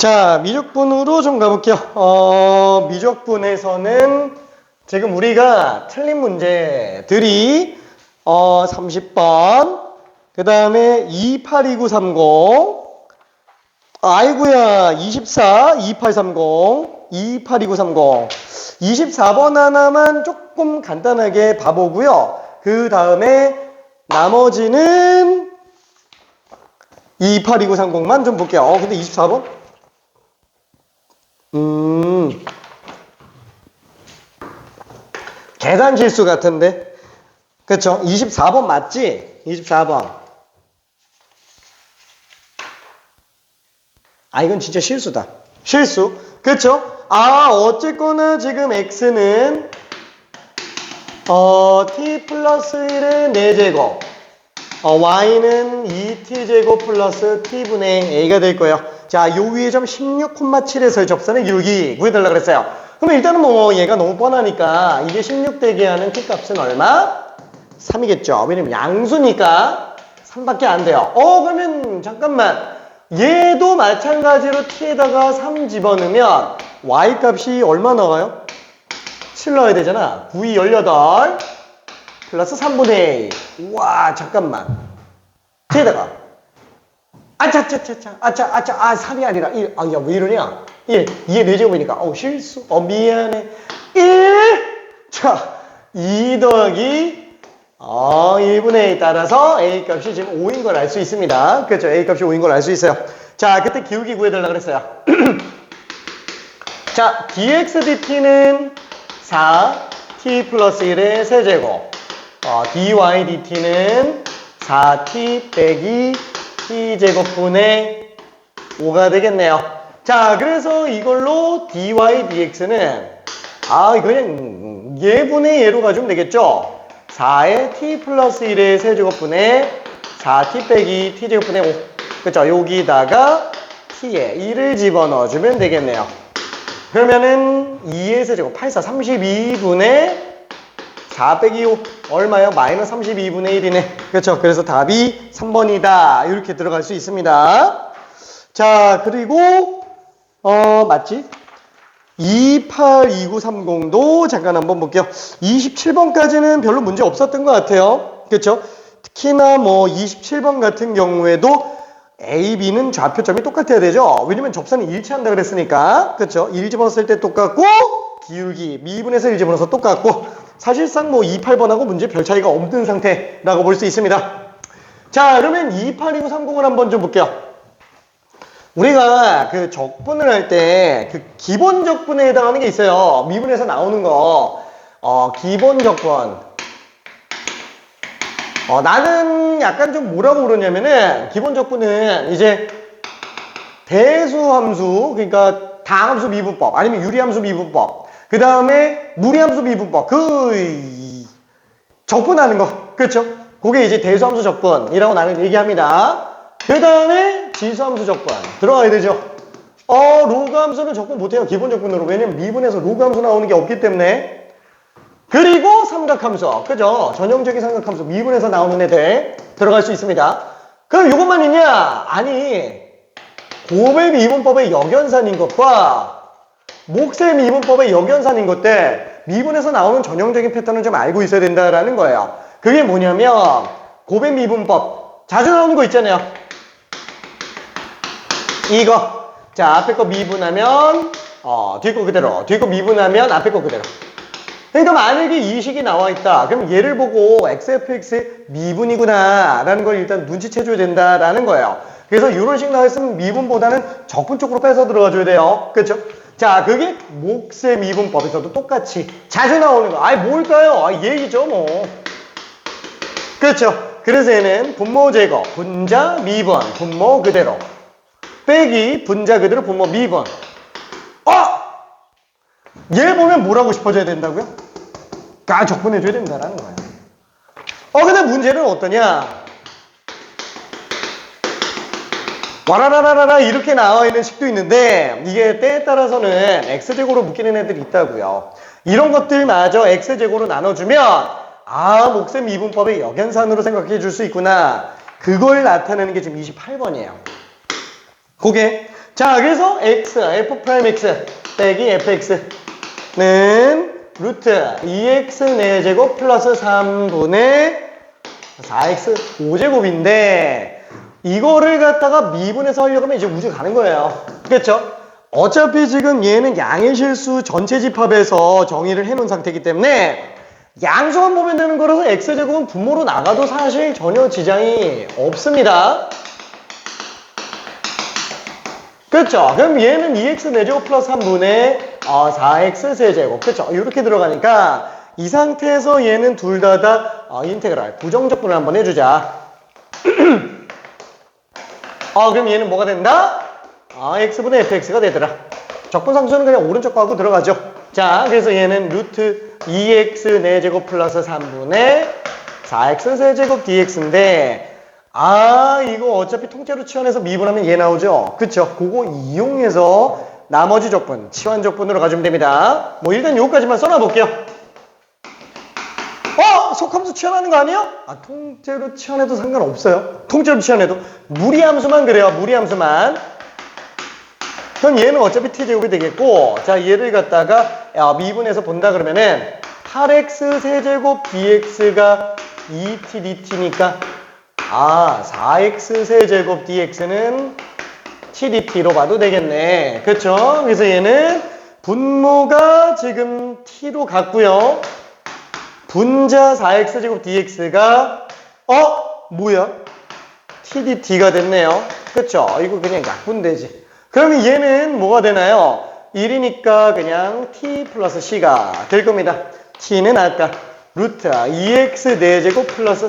자, 미적분으로 좀 가볼게요. 어, 미적분에서는 지금 우리가 틀린 문제들이 어, 30번, 그 다음에 28290, 아이고야, 24, 2830, 28290, 24번 하나만 조금 간단하게 봐보고요. 그 다음에 나머지는 282930만 좀 볼게요. 어, 근데 24번? 음. 계산 실수 같은데. 그쵸? 24번 맞지? 24번. 아, 이건 진짜 실수다. 실수. 그쵸? 아, 어쨌거나 지금 x는 어, t 플러스 1의 4제곱. 어, y는 2t제곱 플러스 t분의 a가 될 거예요. 자, 요 위에 점 16,7에서의 접선의 기울기 구해달라 그랬어요. 그럼 일단은 뭐 얘가 너무 뻔하니까 이게 16 대기 하는 t 값은 얼마? 3이겠죠. 왜냐면 양수니까 3밖에 안 돼요. 어, 그러면 잠깐만. 얘도 마찬가지로 t에다가 3 집어넣으면 y 값이 얼마 나와요? 7 넣어야 되잖아. 9, 2, 18 플러스 3분의 1. 와, 잠깐만. 뒤에다가. 아차차차차. 아차, 아차. 아, 3이 아니라 1. 아, 야, 왜 이러냐? 1. 2에 4제곱이니까. 어우, 실수. 어, 미안해. 1. 자, 2 더하기 어, 1분의 1 따라서 A 값이 지금 5인 걸 알 수 있습니다. 그렇죠. A 값이 5인 걸 알 수 있어요. 자, 그때 기울기 구해달라 그랬어요. 자, dx dt는 4t 플러스 1의 세제곱. 어, dy dt는 4t 빼기 t제곱분의 5가 되겠네요. 자, 그래서 이걸로 dy dx는 아, 그냥 예분의 예로 가지면 되겠죠? 4의 t 플러스 1의 세제곱분의 4t 빼기 t제곱분의 5. 그쵸? 여기다가 t에 1을 집어넣어주면 되겠네요. 그러면은 2의 세제곱 84 32분의 4 빼기 5 얼마요? 마이너스 32분의 1이네. 그렇죠. 그래서 답이 3번이다. 이렇게 들어갈 수 있습니다. 자, 그리고 어, 맞지? 282930도 잠깐 한번 볼게요. 27번까지는 별로 문제 없었던 것 같아요. 그렇죠? 특히나 뭐 27번 같은 경우에도 A, B는 좌표점이 똑같아야 되죠. 왜냐면 접선이 일치한다 그랬으니까. 그렇죠? 1 집어넣었을 때 똑같고 기울기 미분에서 1 집어넣어서 똑같고 사실상 뭐 28번하고 문제 별 차이가 없는 상태라고 볼 수 있습니다. 자, 그러면 282930을 한번 좀 볼게요. 우리가 그 적분을 할 때 그 기본 적분에 해당하는 게 있어요. 미분에서 나오는 거. 어, 기본 적분. 어, 나는 약간 좀 뭐라고 그러냐면은 기본 적분은 이제 대수함수 그러니까 다함수 미분법 아니면 유리함수 미분법 그 다음에 무리함수 미분법 그 이- 적분하는 거 그렇죠? 그게 이제 대수함수 적분이라고 나는 얘기합니다. 그 다음에 지수함수 적분 들어가야 되죠. 어 로그 함수는 적분 못해요 기본 적분으로 왜냐면 미분에서 로그 함수 나오는 게 없기 때문에 그리고 삼각함수 그죠? 전형적인 삼각함수 미분에서 나오는 애들 들어갈 수 있습니다. 그럼 이것만 있냐? 아니 고배 미분법의 역연산인 것과 목세 미분법의 역연산인 것들 미분에서 나오는 전형적인 패턴을 좀 알고 있어야 된다라는 거예요. 그게 뭐냐면 고배 미분법. 자주 나오는 거 있잖아요. 이거. 자 앞에 거 미분하면 어 뒤에 거 그대로. 뒤에 거 미분하면 앞에 거 그대로. 그러니까 만약에 이 식이 나와 있다. 그럼 얘를 보고 xfx의 미분이구나 라는 걸 일단 눈치채 줘야 된다라는 거예요. 그래서 이런 식 나와 있으면 미분보다는 적분 쪽으로 빼서 들어가 줘야 돼요. 그렇죠? 자 그게 목세 미분법에서도 똑같이 자주 나오는 거. 아이 뭘까요? 아 얘기죠 뭐. 그렇죠. 그래서 얘는 분모 제거 분자 미분 분모 그대로. 빼기 분자 그대로 분모 미분 어! 얘 보면 뭘 하고 싶어져야 된다고요? 아 적분해줘야 된다라는 거예요. 어 근데 문제는 어떠냐 와라라라라 이렇게 나와 있는 식도 있는데 이게 때에 따라서는 x제곱으로 묶이는 애들이 있다고요. 이런 것들마저 x제곱으로 나눠주면 아 목셈 미분법의 역연산으로 생각해 줄 수 있구나. 그걸 나타내는 게 지금 28번이에요. 그게? 자, 그래서 x, f 프라임 x 빼기 fx는 루트 2x 4제곱 플러스 3분의 4x 5제곱인데 이거를 갖다가 미분해서 하려고 하면 이제 우주 가는 거예요. 그렇죠? 어차피 지금 얘는 양의 실수 전체 집합에서 정의를 해놓은 상태이기 때문에 양수만 보면 되는 거라서 x제곱은 분모로 나가도 사실 전혀 지장이 없습니다. 그렇죠. 그럼 얘는 2x 4제곱 플러스 3분의 어, 4x 세제곱. 그렇죠. 이렇게 들어가니까 이 상태에서 얘는 둘 다다 어, 인테그랄 부정적분을 한번 해주자. 어, 그럼 얘는 뭐가 된다? 아, x분의 fx가 되더라. 적분상수는 그냥 오른쪽 가고 들어가죠. 자, 그래서 얘는 루트 2x 4제곱 플러스 3분의 4x 세제곱 dx인데 아, 이거 어차피 통째로 치환해서 미분하면 얘 나오죠? 그쵸? 그거 이용해서 나머지 적분, 치환 적분으로 가주면 됩니다. 뭐 일단 요거까지만 써놔볼게요. 어? 속함수 치환하는 거 아니에요? 아, 통째로 치환해도 상관없어요. 통째로 치환해도. 무리함수만 그래요. 무리함수만. 그럼 얘는 어차피 t제곱이 되겠고 자 얘를 갖다가 야, 미분해서 본다 그러면은 8x 세제곱 dx가 2t dt니까 아 4x 세제곱 dx는 t dt로 봐도 되겠네 그쵸? 그래서 얘는 분모가 지금 t로 갔고요 분자 4x 제곱 dx가 어? 뭐야? t dt가 됐네요 그쵸? 이거 그냥 약분되지 그러면 얘는 뭐가 되나요? 1이니까 그냥 t 플러스 c가 될 겁니다. t는 아까 루트 2x 4제곱 플러스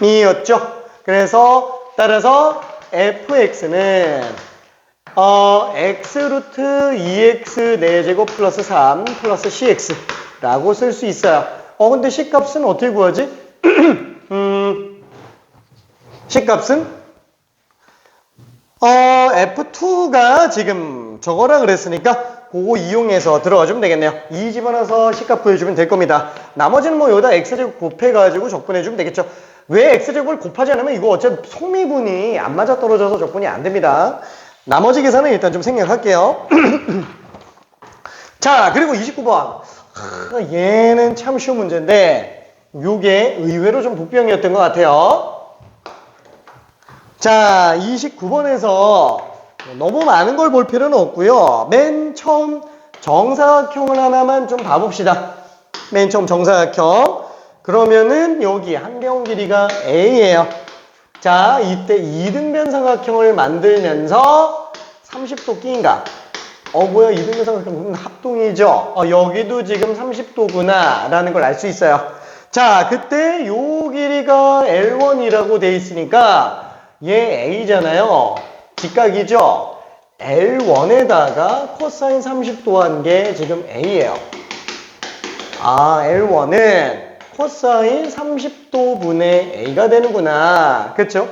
3이었죠. 그래서 따라서 fx는 어, x 루트 2x 4제곱 플러스 3 플러스 cx 라고 쓸 수 있어요. 어 근데 c 값은 어떻게 구하지? 음, c 값은 어, F2가 지금 저거라 그랬으니까 그거 이용해서 들어가 주면 되겠네요. 이 집어넣어서 C값 구해주면 될 겁니다. 나머지는 뭐 여기다 X제곱 곱해가지고 적분해주면 되겠죠. 왜 X제곱을 곱하지 않으면 이거 어차피 소미분이 안 맞아 떨어져서 적분이 안 됩니다. 나머지 계산은 일단 좀 생략할게요. 자, 그리고 29번. 하, 얘는 참 쉬운 문제인데 요게 의외로 좀 복병이었던 것 같아요. 자, 29번에서 너무 많은 걸 볼 필요는 없고요. 맨 처음 정사각형을 하나만 좀 봐봅시다. 맨 처음 정사각형. 그러면은 여기 한경 길이가 A예요. 자, 이때 이등변 삼각형을 만들면서 30도 끼인가? 어, 뭐야, 이등변 삼각형 합동이죠? 어, 여기도 지금 30도구나, 라는 걸 알 수 있어요. 자, 그때 요 길이가 L1이라고 돼 있으니까 얘 A잖아요. 직각이죠? L1에다가 코사인 30도 한 게 지금 A예요. 아, L1은 코사인 30도 분의 A가 되는구나. 그쵸?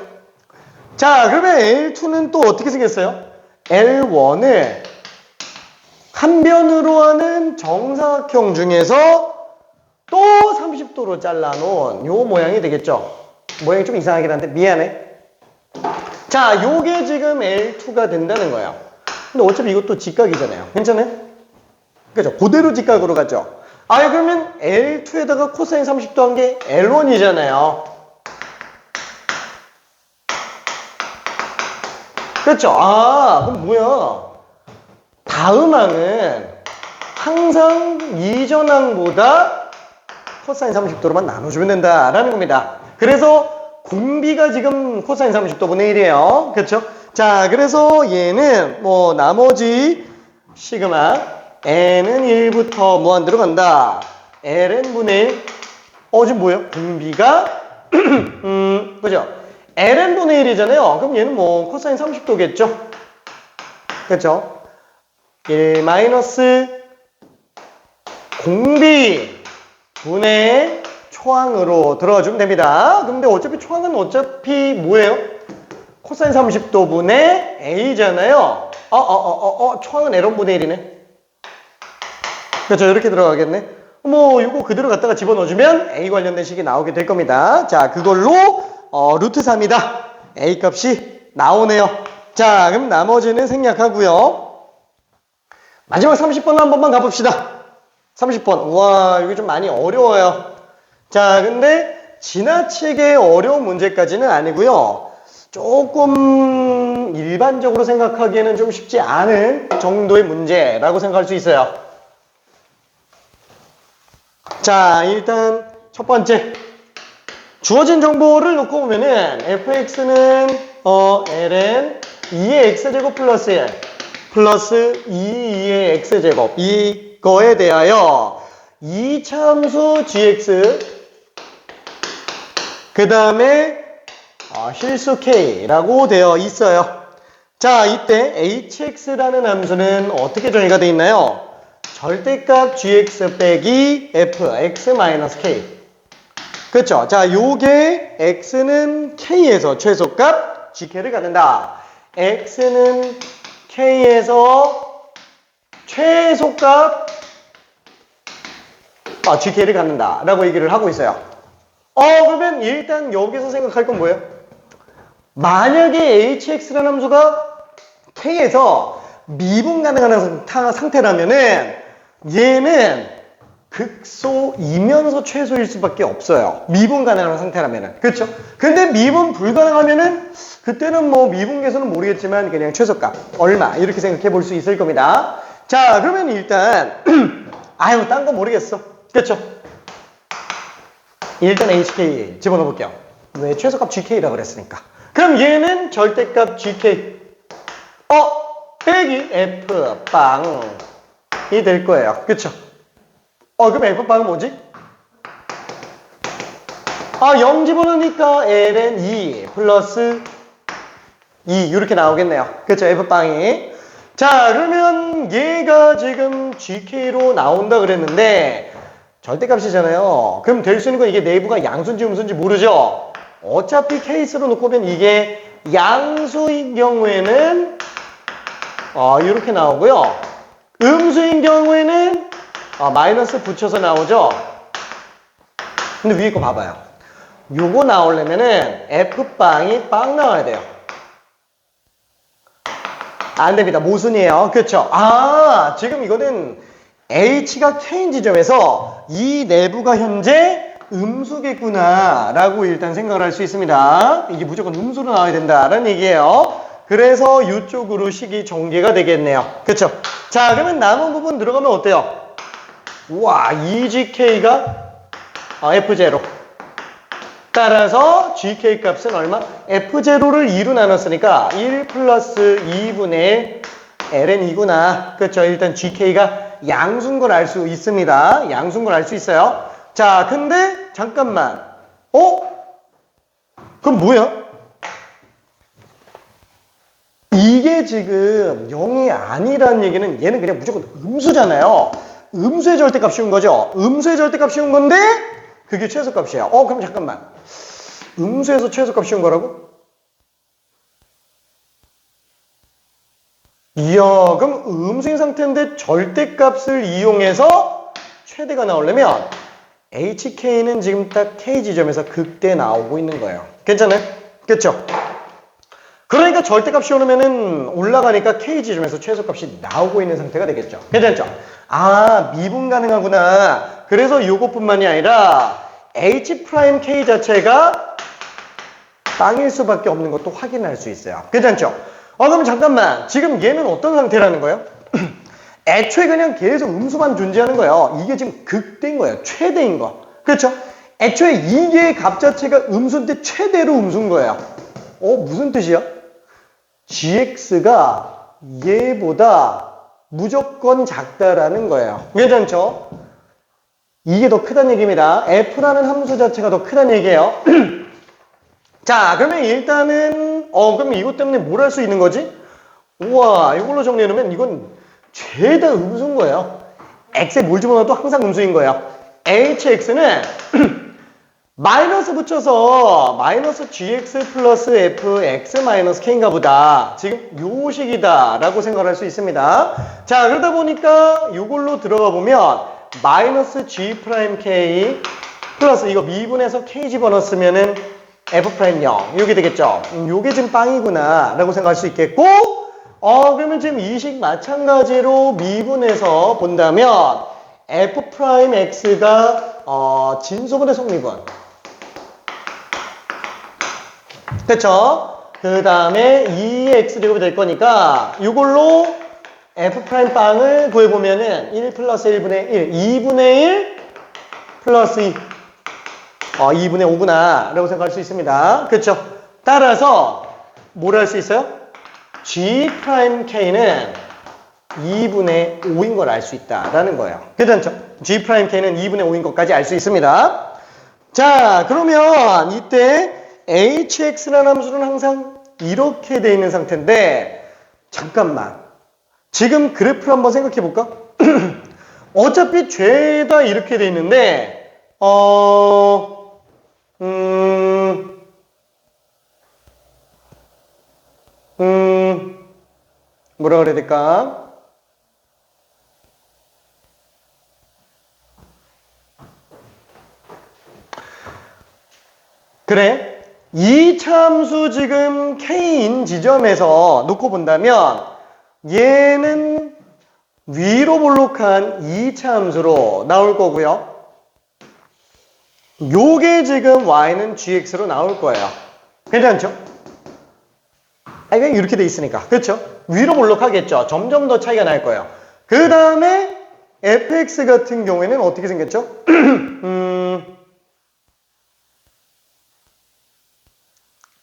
자, 그러면 L2는 또 어떻게 생겼어요? L1을 한 변으로 하는 정사각형 중에서 또 30도로 잘라놓은 요 모양이 되겠죠? 모양이 좀 이상하긴 한데 미안해. 자, 요게 지금 L2가 된다는 거예요. 근데 어차피 이것도 직각이잖아요. 괜찮아요? 그죠? 그대로 직각으로 가죠. 아, 그러면 L2에다가 코사인 30도 한 게 L1이잖아요. 그렇죠? 아, 그럼 뭐야? 다음 항은 항상 이전 항보다 코사인 30도로만 나눠주면 된다라는 겁니다. 그래서 공비가 지금 코사인 30도분의 1이에요. 그렇죠? 자, 그래서 얘는 뭐 나머지 시그마 n은 1부터 무한대로 간다. ln 분의 1. 어, 지금 뭐예요? 공비가 음, 그죠? ln 분의 1이잖아요. 그럼 얘는 뭐 코사인 30도겠죠? 그렇죠? 1 마이너스 공비 분의 초항으로 들어주면 됩니다. 근데 어차피 초항은 어차피 뭐예요? 코사인 30도 분의 a잖아요. 어, 어, 어, 어, 어, 초항은 ln 분의 1이네. 그렇죠. 이렇게 들어가겠네. 뭐 이거 그대로 갖다가 집어넣어주면 a 관련된 식이 나오게 될 겁니다. 자, 그걸로 어, 루트 3이다. a 값이 나오네요. 자, 그럼 나머지는 생략하고요. 마지막 30번 한 번만 가봅시다. 30번. 와, 이게 좀 많이 어려워요. 자, 근데 지나치게 어려운 문제까지는 아니고요. 조금 일반적으로 생각하기에는 좀 쉽지 않은 정도의 문제라고 생각할 수 있어요. 자, 일단 첫 번째. 주어진 정보를 놓고 보면은 fx는 어 ln 2의 x제곱 플러스 1 플러스 2, 2의 x제곱 이거에 대하여 이참수 gx 그 다음에 어, 실수 k라고 되어 있어요. 자, 이때 hx라는 함수는 어떻게 정의가 되어 있나요? 절대값 gx 빼기 f, x 마이너스 k. 그렇죠? 자, 요게 x는 k에서 최소값 gk를 갖는다. x는 k에서 최소값 아, gk를 갖는다. 라고 얘기를 하고 있어요. 어, 그러면 일단 여기서 생각할 건 뭐예요? 만약에 hx라는 함수가 k에서 미분 가능한 상- 상태라면은 얘는 극소이면서 최소일 수밖에 없어요. 미분 가능한 상태라면은. 그렇죠? 근데 미분 불가능하면은 그때는 뭐 미분 계수는 모르겠지만 그냥 최소값 얼마 이렇게 생각해 볼 수 있을 겁니다. 자, 그러면 일단 아유, 딴 거 모르겠어. 그렇죠? 일단 HK 집어넣어 볼게요. 왜 최소값 GK라 그랬으니까. 그럼 얘는 절대값 GK. 어, 빼기 F 빵이 될 거예요. 그쵸? 어, 그럼 F 빵은 뭐지? 아, 0 집어넣으니까 ln 2 플러스 2 이렇게 나오겠네요. 그쵸? F 빵이. 자, 그러면 얘가 지금 GK로 나온다 그랬는데 절대값이잖아요. 그럼 될 수 있는 건 이게 내부가 양수인지 음수인지 모르죠? 어차피 케이스로 놓고 보면 이게 양수인 경우에는 어, 이렇게 나오고요. 음수인 경우에는 어, 마이너스 붙여서 나오죠. 근데 위에 거 봐봐요. 요거 나오려면은 F빵이 빵 나와야 돼요. 안 됩니다. 모순이에요. 그렇죠? 아, 지금 이거는 H가 K인 지점에서 이 내부가 현재 음수겠구나 라고 일단 생각을 할 수 있습니다. 이게 무조건 음수로 나와야 된다라는 얘기예요. 그래서 이쪽으로 식이 전개가 되겠네요. 그렇죠? 자, 그러면 남은 부분 들어가면 어때요? 우와, 2gk가 F0. 따라서 gk 값은 얼마? F0를 2로 나눴으니까 1 플러스 2분의 ln이구나. 그렇죠. 일단 gk가 양수인 걸 알 수 있습니다. 양수인 걸 알 수 있어요. 자, 근데 잠깐만. 어? 그럼 뭐야? 이게 지금 0이 아니라는 얘기는 얘는 그냥 무조건 음수잖아요. 음수의 절대값 씌운 거죠. 음수의 절대값 씌운 건데 그게 최소값이에요. 어, 그럼 잠깐만. 음수에서 최소값 씌운 거라고? 이야, 그럼 음수인 상태인데 절대값을 이용해서 최대가 나오려면 HK는 지금 딱 K 지점에서 극대 나오고 있는 거예요. 괜찮아요? 그쵸? 그러니까 절대값 씌워놓으면은 올라가니까 K 지점에서 최소값이 나오고 있는 상태가 되겠죠. 괜찮죠? 아, 미분 가능하구나. 그래서 이것뿐만이 아니라 H 프라임 K 자체가 빵일 수밖에 없는 것도 확인할 수 있어요. 괜찮죠? 어, 그럼 잠깐만. 지금 얘는 어떤 상태라는 거예요? 애초에 그냥 계속 음수만 존재하는 거예요. 이게 지금 극대인 거예요. 최대인 거. 그렇죠? 애초에 이게 값 자체가 음수인데 최대로 음수인 거예요. 어, 무슨 뜻이야? gx가 얘보다 무조건 작다라는 거예요. 괜찮죠? 이게 더 크다는 얘기입니다. f라는 함수 자체가 더 크다는 얘기예요. 자, 그러면 일단은 어, 그럼 이것 때문에 뭘 할 수 있는 거지? 우와, 이걸로 정리해 놓으면 이건 죄다 음수인 거예요. x에 뭘 집어넣어도 항상 음수인 거예요. hx는 마이너스 붙여서 마이너스 gx 플러스 f x 마이너스 k인가 보다. 지금 요 식이다 라고 생각할 수 있습니다. 자, 그러다 보니까 이걸로 들어가 보면 마이너스 g 프라임 k 플러스 이거 미분해서 k 집어넣었으면은 f 프라임 0 이게 되겠죠. 음, 요게 지금 빵이구나 라고 생각할 수 있겠고 어 그러면 지금 이식 마찬가지로 미분해서 본다면 f 프라임 x가 어 진소분의 성미분 그쵸? 그 다음에 2x 제곱이 될 거니까 이걸로 f 프라임 빵을 구해보면은 1 플러스 1분의 1, 2분의 1 플러스 2 어, 2분의 5구나 라고 생각할 수 있습니다. 그쵸? 따라서 뭐를 할수 있어요? g 프라임 k는 2분의 5인 걸 알 수 있다라는 거예요. 괜찮죠? g 프라임 k는 2분의 5인 것까지 알 수 있습니다. 자, 그러면 이때 hx라는 함수는 항상 이렇게 돼 있는 상태인데 잠깐만. 지금 그래프를 한번 생각해 볼까? 어차피 죄다 이렇게 돼 있는데 어 음, 음, 뭐라 그래야 될까? 그래. 이 참수 지금 K인 지점에서 놓고 본다면 얘는 위로 볼록한 이 참수로 나올 거고요. 요게 지금 y는 gx로 나올 거예요. 괜찮죠? 아, 이건 이렇게 돼 있으니까. 그렇죠? 위로 볼록하겠죠? 점점 더 차이가 날 거예요. 그 다음에 fx 같은 경우에는 어떻게 생겼죠? 음,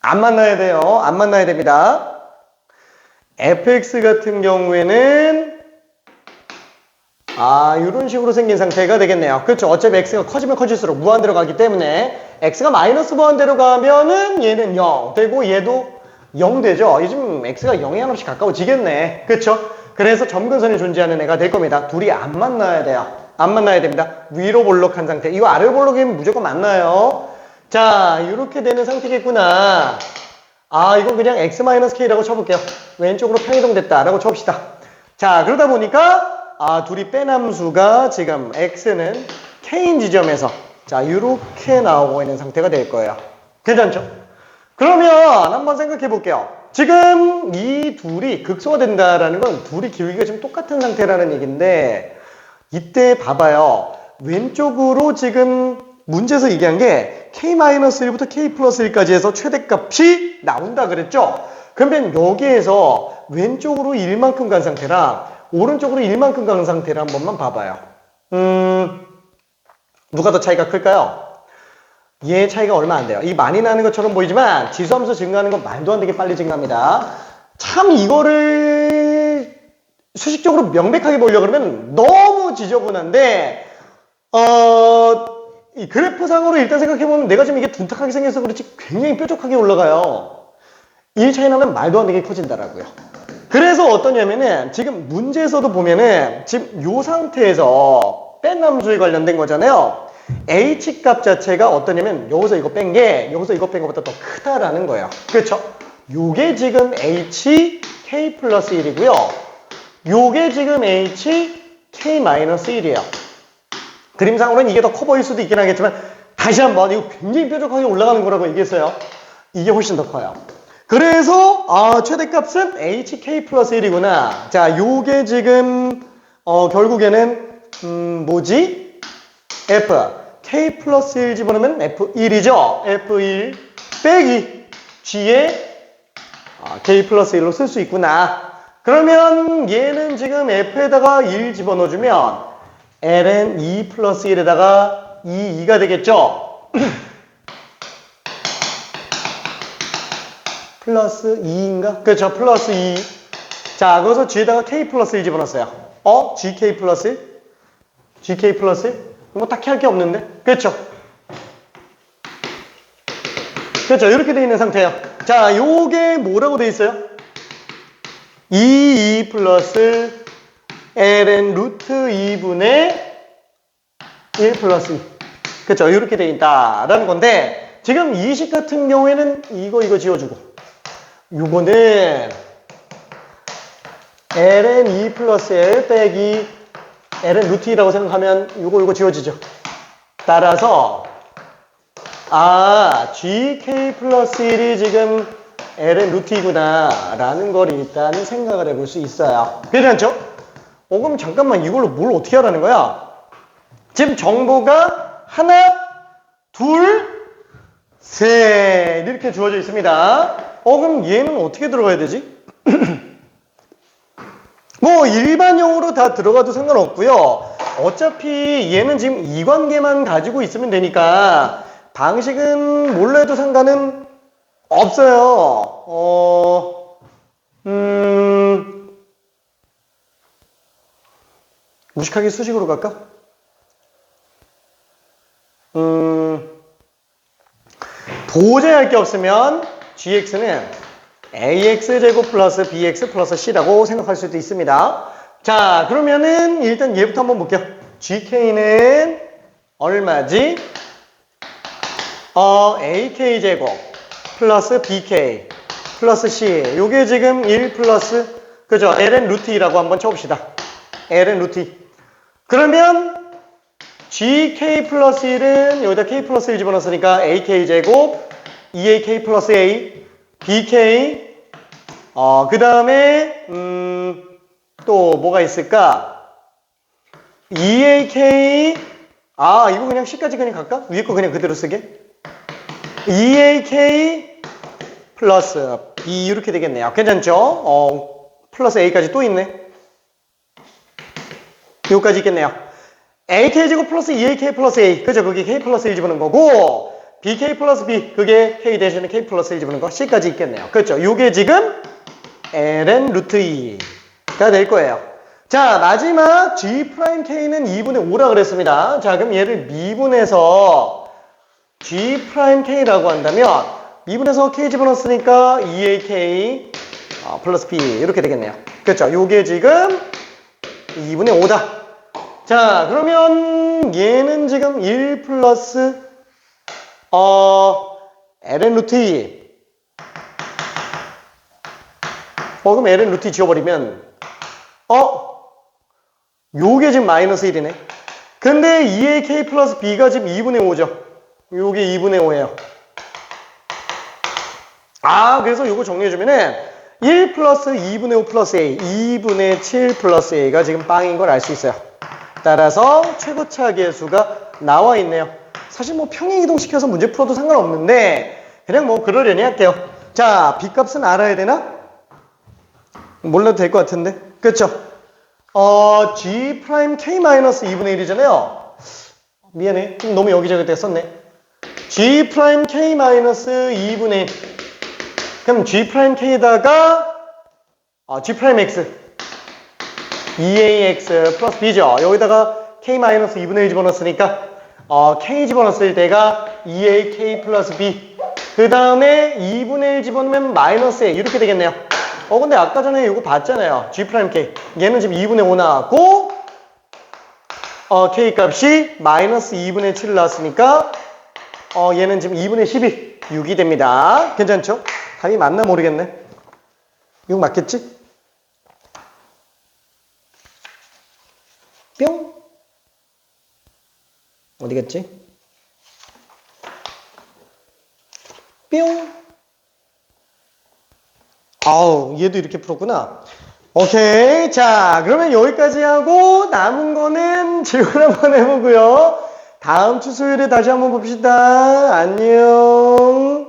안 만나야 돼요. 안 만나야 됩니다. fx 같은 경우에는 아, 이런 식으로 생긴 상태가 되겠네요. 그렇죠. 어차피 x가 커지면 커질수록 무한대로 가기 때문에 x가 마이너스 무한대로 가면은 얘는 0 되고 얘도 0 되죠. 요즘 x가 0에 한없이 가까워지겠네. 그렇죠. 그래서 점근선이 존재하는 애가 될 겁니다. 둘이 안 만나야 돼요. 안 만나야 됩니다. 위로 볼록한 상태. 이거 아래로 볼록이면 무조건 만나요. 자, 이렇게 되는 상태겠구나. 아, 이건 그냥 x-k라고 쳐볼게요. 왼쪽으로 평이동됐다라고 쳐봅시다. 자, 그러다 보니까 아, 둘이 빼남수가 지금 x는 k인 지점에서 자, 이렇게 나오고 있는 상태가 될 거예요. 괜찮죠? 그러면 한번 생각해 볼게요. 지금 이 둘이 극소가 된다라는 건 둘이 기울기가 지금 똑같은 상태라는 얘기인데 이때 봐봐요. 왼쪽으로 지금 문제에서 얘기한 게 k-1부터 k 플러스 1까지 해서 최대값이 나온다 그랬죠? 그러면 여기에서 왼쪽으로 1만큼 간 상태랑 오른쪽으로 1만큼 간 상태를 한 번만 봐봐요. 음, 누가 더 차이가 클까요? 얘 차이가 얼마 안 돼요. 이 많이 나는 것처럼 보이지만 지수함수 증가하는 건 말도 안 되게 빨리 증가합니다. 참 이거를 수식적으로 명백하게 보려고 그러면 너무 지저분한데 어, 이 그래프상으로 일단 생각해보면 내가 지금 이게 둔탁하게 생겨서 그렇지 굉장히 뾰족하게 올라가요. 1 차이 나면 말도 안 되게 커진다라고요. 그래서 어떠냐면은 지금 문제에서도 보면은 지금 요 상태에서 뺀 함수에 관련된 거잖아요. h 값 자체가 어떠냐면 여기서 이거 뺀 게 여기서 이거 뺀 것보다 더 크다라는 거예요. 그렇죠? 요게 지금 h k 플러스 1이고요. 요게 지금 h k 마이너스 1이에요. 그림상으로는 이게 더 커 보일 수도 있긴 하겠지만 다시 한번 이거 굉장히 뾰족하게 올라가는 거라고 얘기했어요. 이게 훨씬 더 커요. 그래서 아, 최대값은 HK 플러스 1이구나. 자, 요게 지금 어, 결국에는 음, 뭐지? F K 플러스 1 집어넣으면 F1이죠. F1 빼기 G에 아, K 플러스 1로 쓸 수 있구나. 그러면 얘는 지금 F에다가 1 집어넣어주면 L은 2 플러스 1에다가 2, 2가 되겠죠. 플러스 2인가? 그렇죠. 플러스 2. 자, 거기서 G에다가 K 플러스 1 집어넣었어요. 어? GK 플러스 1? GK 플러스 1? 뭐 딱히 할 게 없는데? 그렇죠. 그렇죠. 이렇게 돼 있는 상태예요. 자, 요게 뭐라고 돼 있어요? 2, 2 플러스 ln 루트 2분의 1 플러스 2. 그렇죠. 이렇게 돼 있다라는 건데 지금 이 식 같은 경우에는 이거 이거 지워주고 요거는 ln 2 플러스 l 빼기 ln 루트 2라고 생각하면 요거 요거 지워지죠. 따라서 아, GK 플러스 1이 지금 L은 루트이구나 라는 걸 일단 생각을 해볼 수 있어요. 괜찮죠? 어, 그럼 잠깐만 이걸로 뭘 어떻게 하라는 거야? 지금 정보가 하나, 둘, 셋 이렇게 주어져 있습니다. 어, 그럼 얘는 어떻게 들어가야 되지? 뭐 일반용으로 다 들어가도 상관없고요. 어차피 얘는 지금 이 관계만 가지고 있으면 되니까 방식은 몰라도 상관은 없어요. 어, 음, 무식하게 수식으로 갈까? 음, 도저히 할 게 없으면 gx는 ax 제곱 플러스 bx 플러스 c라고 생각할 수도 있습니다. 자, 그러면은 일단 얘부터 한번 볼게요. gk는 얼마지? 어, ak 제곱 플러스 bk 플러스 c. 요게 지금 1 플러스 그죠? ln 루트 2라고 한번 쳐봅시다. Ln 루트 2. 그러면 gk 플러스 1은 여기다 k 플러스 1 집어넣었으니까 ak 제곱 2ak 플러스 a bk 어, 그 다음에 음, 또 뭐가 있을까 2ak 아 이거 그냥 c까지 그냥 갈까? 위에 거 그냥 그대로 쓰게 2ak 플러스 b 이렇게 되겠네요 괜찮죠? 어, 플러스 a까지 또 있네 요까지 있겠네요 AK 제곱 플러스 2AK 플러스 A. 그죠? 그게 K 플러스 1 집어넣은 거고, BK 플러스 B. 그게 K 대신에 K 플러스 1 집어넣은 거. C까지 있겠네요. 그렇죠? 요게 지금 ln 루트 2가 될 거예요. 자, 마지막 G 프라임 K는 2분의 5라 그랬습니다. 자, 그럼 얘를 미분해서 G 프라임 K라고 한다면, 미분해서 K 집어넣었으니까 2AK 어, 플러스 B. 이렇게 되겠네요. 그렇죠? 요게 지금 2분의 5다. 자, 그러면 얘는 지금 1 플러스 어 ln 루트 2. 어, 그럼 ln 루트 2 지워버리면 어? 요게 지금 마이너스 1이네. 근데 2ak 플러스 b가 지금 2분의 5죠. 요게 2분의 5예요. 아, 그래서 요거 정리해주면은 1 플러스 2분의 5 플러스 a, 2분의 7 플러스 a가 지금 빵인 걸 알 수 있어요. 따라서 최고차 계수가 나와 있네요. 사실 뭐 평행 이동시켜서 문제 풀어도 상관없는데 그냥 뭐 그러려니 할게요. 자, b 값은 알아야 되나? 몰라도 될 것 같은데. 그렇죠? 어, g 프라임 k 마이너스 2분의 1이잖아요. 미안해. 좀 너무 여기저기 때 썼네. g 프라임 k 마이너스 2분의 1. 그럼 g 프라임 k에다가 어, g 프라임 x 2ax 플러스 b죠. 여기다가 k 마이너스 2분의 1 집어넣었으니까 어, k 집어넣었을 때가 2ak 플러스 b 그 다음에 2분의 1 집어넣으면 마이너스 a 이렇게 되겠네요. 어 근데 아까 전에 이거 봤잖아요. g 프라임 k 얘는 지금 2분의 5 나왔고 어, k 값이 마이너스 2분의 7 나왔으니까 어, 얘는 지금 2분의 12 6이 됩니다. 괜찮죠? 답이 맞나 모르겠네. 이거 맞겠지? 뿅 어디 갔지? 뿅 아우 얘도 이렇게 풀었구나. 오케이. 자 그러면 여기까지 하고 남은 거는 질문 한번 해보고요. 다음 주 수요일에 다시 한번 봅시다. 안녕